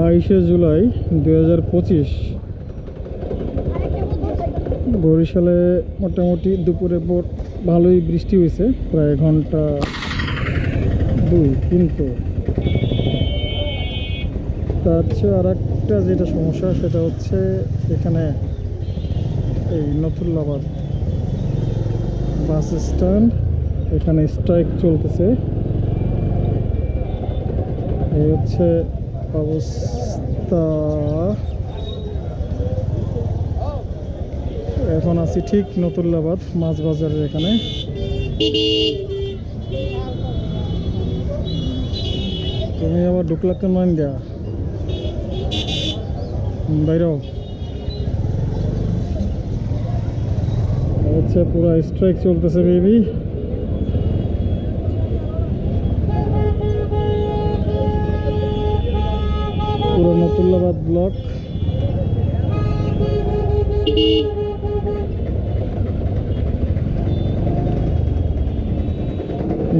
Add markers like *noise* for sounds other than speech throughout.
বাইশে জুলাই দু হাজার পঁচিশ। বরিশালে মোটামুটি দুপুরে পর ভালোই বৃষ্টি হয়েছে, প্রায় ঘণ্টা দুই কিন্তু তার চেয়ে আর একটা যেটা সমস্যা, সেটা হচ্ছে এখানে এই নথুল্লাবাদ বাস স্ট্যান্ড, এখানে স্ট্রাইক চলতেছে। এই হচ্ছে অবস্থা। এখন আছি ঠিক নতুল্লাবাদ, মাছ বাজারের এখানে। তুমি আবার ঢুকলা কেন দেয়া বাইরেও। আচ্ছা পুরো স্ট্রাইক চলতেছে বেবি পুরো নতুল্লাবাদ ব্লক।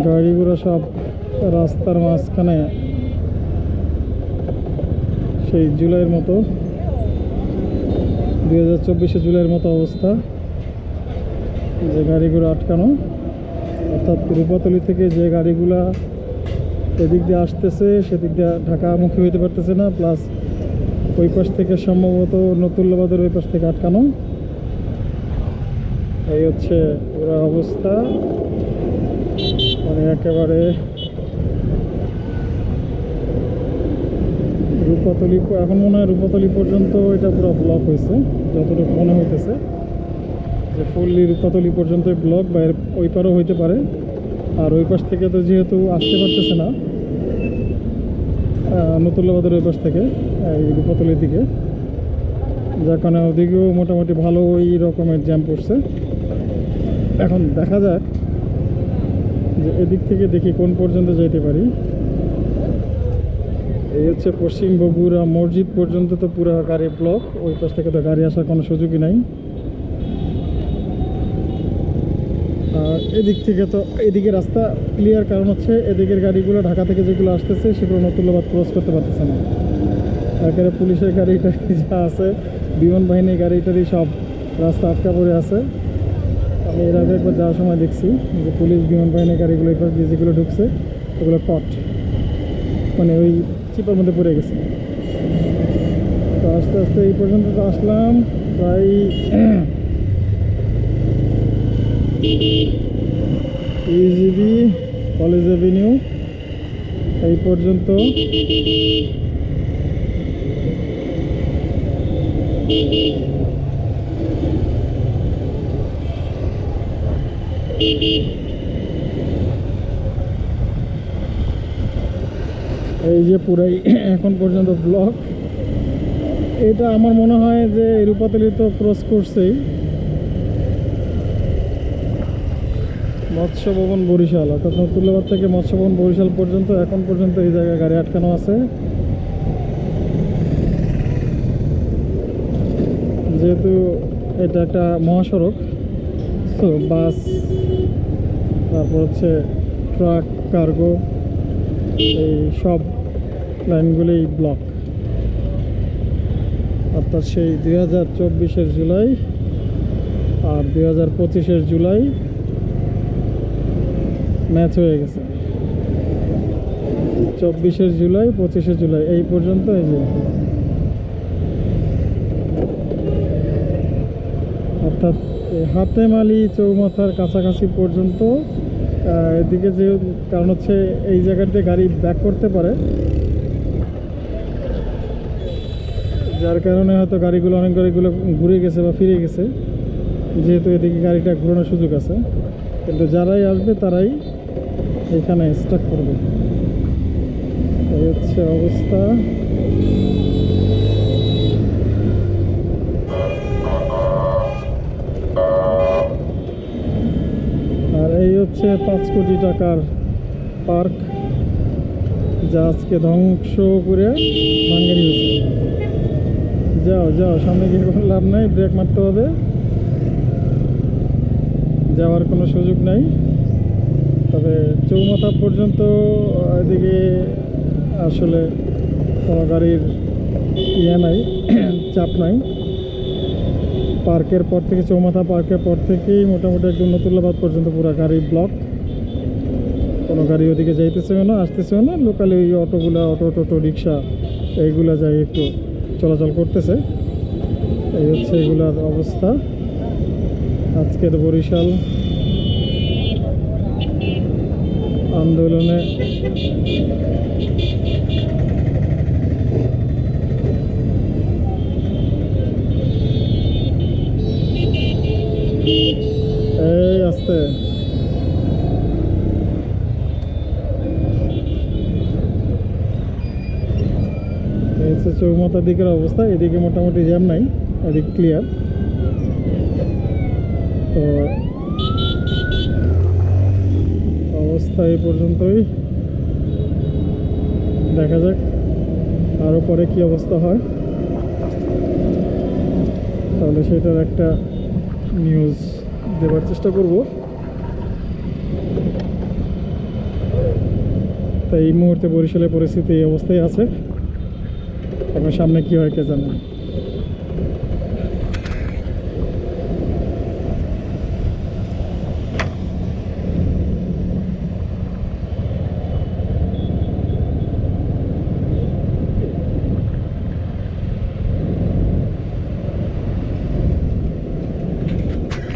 গাড়িগুলো সব রাস্তার মাঝখানে সেই জুলাইয়ের মতো, দুই হাজার চব্বিশে জুলাইয়ের মতো অবস্থা, যে গাড়িগুলো আটকানো, অর্থাৎ রূপাতলি থেকে যে গাড়িগুলা এদিক দিয়ে আসতেছে, সেদিক দিয়ে ঢাকামুখী হইতে পারতেছে না প্লাস ওই পাশ থেকে সম্ভবত নতুল্লাবাদের ওই পাশ থেকে আটকানো। এই হচ্ছে পুরো অবস্থা। মানে একেবারে রূপাতলি, এখন মনে হয় রূপাতলি পর্যন্ত এটা পুরো ব্লক হয়েছে, যতটুকু মনে হইতেছে। যে ফুললি রূপাতলি পর্যন্ত ব্লক বা ওই পারও হইতে পারে। আর ওই পাশ থেকে তো যেহেতু আসতে পারতেছে না নতুল্লাবাদের ওই পাশ থেকে, এই রূপাতলির দিকে। যার ওদিকেও মোটামুটি ভালো ওই রকমের জ্যাম পড়ছে। এখন দেখা যাক যে এদিক থেকে দেখি কোন পর্যন্ত যেতে পারি। এই হচ্ছে পশ্চিম বগুড়া মসজিদ পর্যন্ত তো পুরো গাড়ি ব্লক ওই পাশ থেকে তো গাড়ি আসার কোনো সুযোগই নাই। এদিক থেকে তো এদিকে রাস্তা ক্লিয়ার কারণ হচ্ছে এদিকের গাড়িগুলো ঢাকা থেকে যেগুলো আসতেছে সেগুলো নতুল্লাবাদ ক্রস করতে পারতেছে না। একেবারে পুলিশের গাড়ি টাড়ি *laughs* যা আছে, বিমান বাহিনীর গাড়ি টাড়ি সব রাস্তা আটকা পড়ে আছে। আমি এর আগে একবার যাওয়ার সময় দেখছি যে পুলিশ বিমান বাহিনীর গাড়িগুলো এবার দিয়ে যেগুলো ঢুকছে, ওগুলো কট মানে ওই চিপার মধ্যে পড়ে গেছে। তো আস্তে আস্তে এই পর্যন্ত তো আসলাম, প্রায় *clears throat* ইজিবি কলেজ অ্যাভিনিউ এই পর্যন্ত। এই যে পুরাই এখন পর্যন্ত ব্লক। এটা আমার মনে হয় যে রূপাতলি তো ক্রস করছেই। মৎস্য ভবন বরিশাল, অর্থাৎ নতুল্লাবাদ থেকে মৎস্য ভবন বরিশাল পর্যন্ত, এখন পর্যন্ত এই জায়গায় গাড়ি আটকানো আছে। যেহেতু এটা একটা মহাসড়ক, তো বাস, তারপর হচ্ছে ট্রাক, কার্গো, এই সব লাইনগুলি ব্লক অর্থাৎ সেই দুই হাজার জুলাই আর দুই হাজার জুলাই ম্যাচ হয়ে গেছে। চব্বিশে জুলাই, পঁচিশে জুলাই, এই পর্যন্ত এই যে। অর্থাৎ হাতেমালি চৌমাথার কাছাকাছি পর্যন্ত এদিকে যে কারণ হচ্ছে এই জায়গাতে গাড়ি ব্যাক করতে পারে। যার কারণে হয়তো গাড়িগুলো, অনেক গাড়িগুলো ঘুরে গেছে বা ফিরে গেছে। যেহেতু এদিকে গাড়িটা ঘোরানোর সুযোগ আছে। কিন্তু যারাই আসবে তারাই এখানে স্টাক করবে। এই হচ্ছে অবস্থা। আর এই হচ্ছে পাঁচ কোটি টাকার পার্ক, যা আজকে ধ্বংস করে ভাঙ্গারি হয়েছে। যাও যাও, সামনে গিয়ে কোনো লাভ নাই, ব্রেক মারতে হবে। যাওয়ার কোনো সুযোগ নাই। তবে চৌমাথা পর্যন্ত এদিকে আসলে কোনো গাড়ির ইয়ে নাই, *clears throat* চাপ নাই। পার্কের পর থেকে, চৌমাথা পার্কের পর থেকেই মোটামুটি একদম নতুল্লাবাদ পর্যন্ত পুরো গাড়ি ব্লক কোনো গাড়ি ওদিকে যাইতেছেও না, আসতেছেও না লোকালি ওই অটোগুলা, অটো টোটো, রিক্সা, এইগুলা যাই একটু চলাচল করতেছে। এই হচ্ছে এগুলার অবস্থা। আজকের বরিশাল আন্দোলনে এই আস্তে। চৌমাথার দিকের অবস্থা এদিকে মোটামুটি জ্যাম নাই এদিক ক্লিয়ার তো অবস্থা এই পর্যন্তই। দেখা যাক আরও পরে কি অবস্থা হয়। তাহলে সেটার একটা নিউজ দেওয়ার চেষ্টা করব। তাই এই মুহূর্তে বরিশালের পরিস্থিতি এই অবস্থায় আছে। আমার সামনে কি হয় কে জানে?